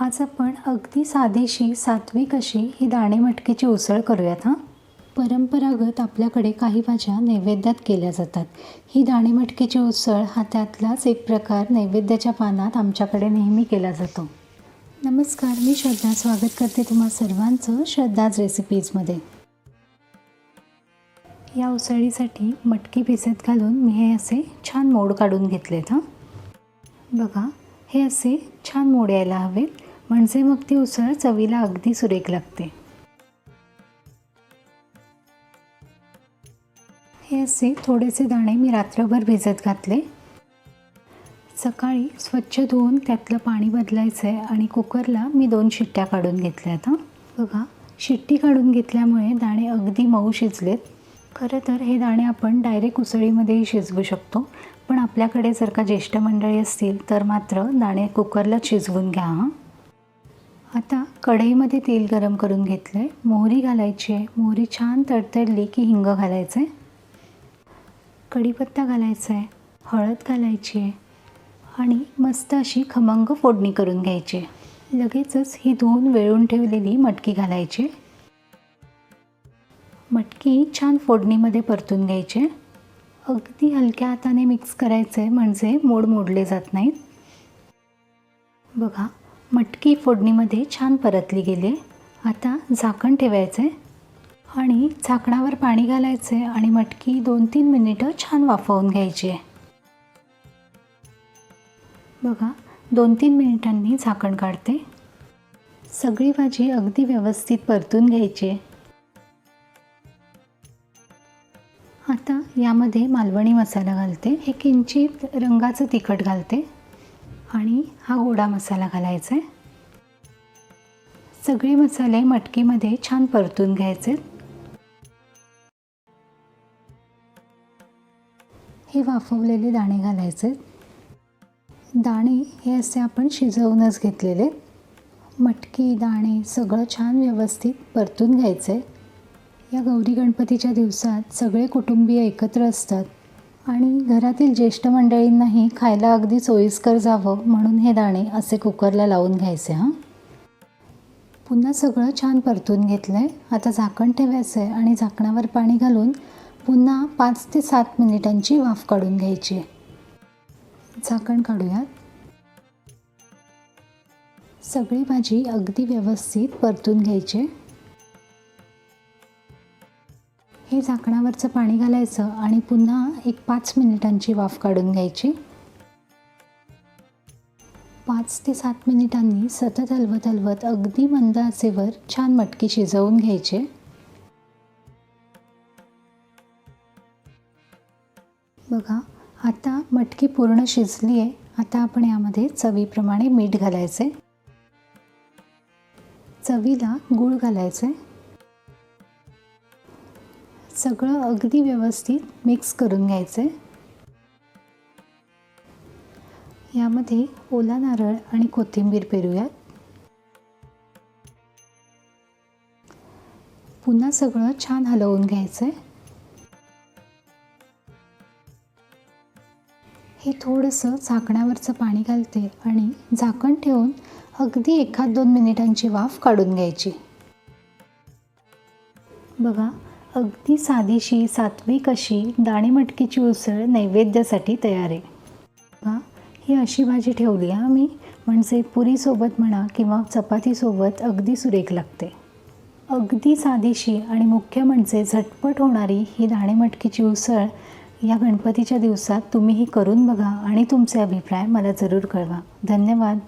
आज आपण अगदी साधीशी सात्विक अशी ही दाणे मटकीची उसळ करूयात हां? परंपरागत आपल्याकडे काही भाज्या नैवेद्यात केल्या जातात. ही दाणे मटकीची उसळ हा त्यातलाच एक प्रकार नैवेद्याच्या पानात आमच्याकडे नेहमी केला जातो. नमस्कार मी श्रद्धा. स्वागत करते तुम्हा सर्वांचं श्रद्धाज रेसिपीजमध्ये. या उसळीसाठी मटकी भिजत घालून मी हे असे छान मोड काढून घेतलेत हां? बघा हे असे छान मोड यायला हवेत. म्हणजे मग ती उसळ चवीला अगदी सुरेख लागते. हे असे थोडेसे दाणे मी रात्रभर भिजत घातले. सकाळी स्वच्छ धुवून त्यातलं पाणी बदलायचं आहे आणि कुकरला मी दोन शिट्ट्या काढून घेतल्या आता. बघा शिट्टी काढून घेतल्यामुळे दाणे अगदी मऊ शिजलेत. खरं तर हे दाणे आपण डायरेक्ट उसळीमध्येही शिजवू शकतो. पण आपल्याकडे जर का ज्येष्ठ मंडळी असतील तर मात्र दाणे कुकरलाच शिजवून घ्या हां. आता कढईमध्ये तेल गरम करून घेतलं आहे मोहरी घालायची आहे. मोहरी छान तडतडली की हिंग घालायचं आहे कढीपत्ता घालायचा आहे हळद घालायची आहे. आणि मस्त अशी खमंग फोडणी करून घ्यायची आहे. लगेचच ही धुवून वेळून ठेवलेली मटकी घालायची मटकी छान फोडणीमध्ये परतून घ्यायची अगदी हलक्या हाताने मिक्स करायचं आहे म्हणजे मोड मोडले जात नाहीत. बघा मटकी फोडणीमध्ये छान परतली गेली. आता झाकण ठेवायचं आहे आणि झाकणावर पाणी घालायचं आहे आणि मटकी दोन तीन मिनिटं छान वाफवून घ्यायची. आहे बघा दोन तीन मिनिटांनी झाकण काढते. सगळी भाजी अगदी व्यवस्थित परतून घ्यायची. आहे आता यामध्ये मालवणी मसाला घालते. हे किंचित रंगाचं तिखट घालते. आणि हा गोडा मसाला घालायचा आहे. सगळे मसाले मटकीमध्ये छान परतून घ्यायचे. हे वाफवलेले दाणे घालायचे. दाणे हे असे आपण शिजवूनच घेतलेले. मटकी दाणे सगळं छान व्यवस्थित परतून घ्यायचं आहे या गौरी गणपतीच्या दिवसात सगळे कुटुंबीय एकत्र असतात. आणि घरातील ज्येष्ठ मंडळींनाही खायला अगदी सोयीस्कर जावं म्हणून हे दाणे असे कुकरला लावून घ्यायचे हां. पुन्हा सगळं छान परतून घेतलं आहे आता झाकण ठेवायचं आहे आणि झाकणावर पाणी घालून पुन्हा पाच ते सात मिनिटांची वाफ काढून घ्यायची. आहे झाकण काढूयात. सगळी भाजी अगदी व्यवस्थित परतून घ्यायची. हे झाकणावरचं पाणी घालायचं आणि पुन्हा एक पाच मिनिटांची वाफ काढून घ्यायची. पाच ते सात मिनिटांनी सतत हलवत हलवत अगदी मंद आचेवर छान मटकी शिजवून घ्यायचे. बघा आता मटकी पूर्ण शिजली आहे. आता आपण यामध्ये चवीप्रमाणे मीठ घालायचे. चवीला गूळ घालायचे. सगळं अगदी व्यवस्थित मिक्स करून घ्यायचं आहे यामध्ये ओला नारळ आणि कोथिंबीर पेरूयात. पुन्हा सगळं छान हलवून घ्यायचं आहे हे थोडंसं झाकणावरचं पाणी घालते आणि झाकण ठेवून अगदी एखाद दोन मिनिटांची वाफ काढून घ्यायची. बघा अगदी साधीशी सात्विक अशी दाणेमटकीची उसळ नैवेद्यासाठी तयार आहे. बघा ही अशी भाजी ठेवली आहे मी. म्हणजे पुरीसोबत म्हणा किंवा चपातीसोबत अगदी सुरेख लागते. अगदी साधीशी आणि मुख्य म्हणजे झटपट होणारी ही दाणेमटकीची उसळ या गणपतीच्या दिवसात तुम्ही ही करून बघा आणि तुमचे अभिप्राय मला जरूर कळवा. धन्यवाद.